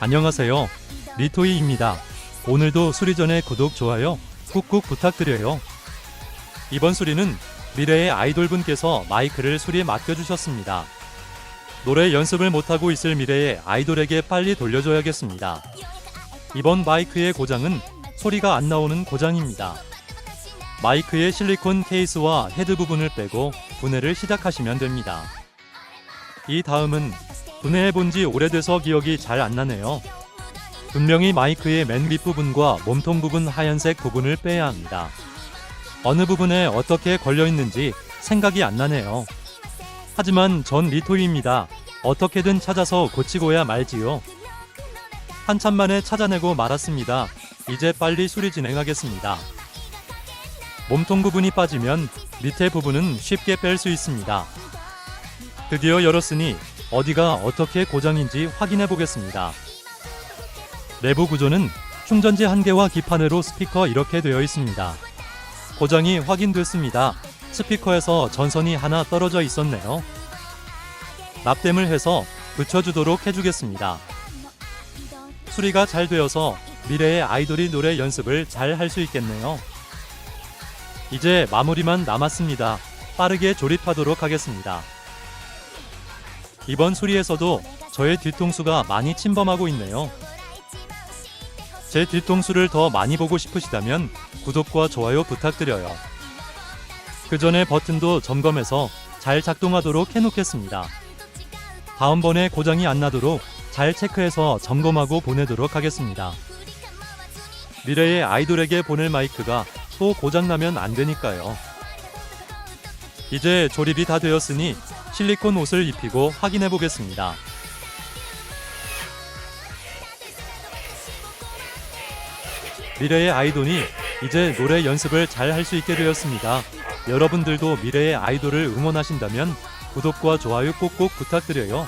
안녕하세요. 리토이입니다. 오늘도 수리 전에 구독, 좋아요 꾹꾹 부탁드려요. 이번 수리는 미래의 아이돌분께서 마이크를 수리에 맡겨주셨습니다. 노래 연습을 못하고 있을 미래의 아이돌에게 빨리 돌려줘야겠습니다. 이번 마이크의 고장은 소리가 안 나오는 고장입니다. 마이크의 실리콘 케이스와 헤드 부분을 빼고 분해를 시작하시면 됩니다. 이 다음은 분해해 본 지 오래돼서 기억이 잘 안 나네요. 분명히 마이크의 맨 윗부분과 몸통 부분 하얀색 부분을 빼야 합니다. 어느 부분에 어떻게 걸려 있는지 생각이 안 나네요. 하지만 전 리토입니다. 어떻게든 찾아서 고치고야 말지요. 한참 만에 찾아내고 말았습니다. 이제 빨리 수리 진행하겠습니다. 몸통 부분이 빠지면 밑에 부분은 쉽게 뺄 수 있습니다. 드디어 열었으니 어디가 어떻게 고장인지 확인해 보겠습니다. 내부 구조는 충전지 한 개와 기판으로 스피커 이렇게 되어 있습니다. 고장이 확인됐습니다. 스피커에서 전선이 하나 떨어져 있었네요. 납땜을 해서 붙여주도록 해주겠습니다. 수리가 잘 되어서 미래의 아이돌이 노래 연습을 잘 할 수 있겠네요. 이제 마무리만 남았습니다. 빠르게 조립하도록 하겠습니다. 이번 수리에서도 저의 뒤통수가 많이 침범하고 있네요. 제 뒤통수를 더 많이 보고 싶으시다면 구독과 좋아요 부탁드려요. 그 전에 버튼도 점검해서 잘 작동하도록 해놓겠습니다. 다음번에 고장이 안 나도록 잘 체크해서 점검하고 보내도록 하겠습니다. 미래의 아이돌에게 보낼 마이크가 또 고장나면 안 되니까요. 이제 조립이 다 되었으니 실리콘 옷을 입히고 확인해 보겠습니다. 미래의 아이돌이 이제 노래 연습을 잘 할 수 있게 되었습니다. 여러분들도 미래의 아이돌을 응원하신다면 구독과 좋아요 꼭꼭 부탁드려요.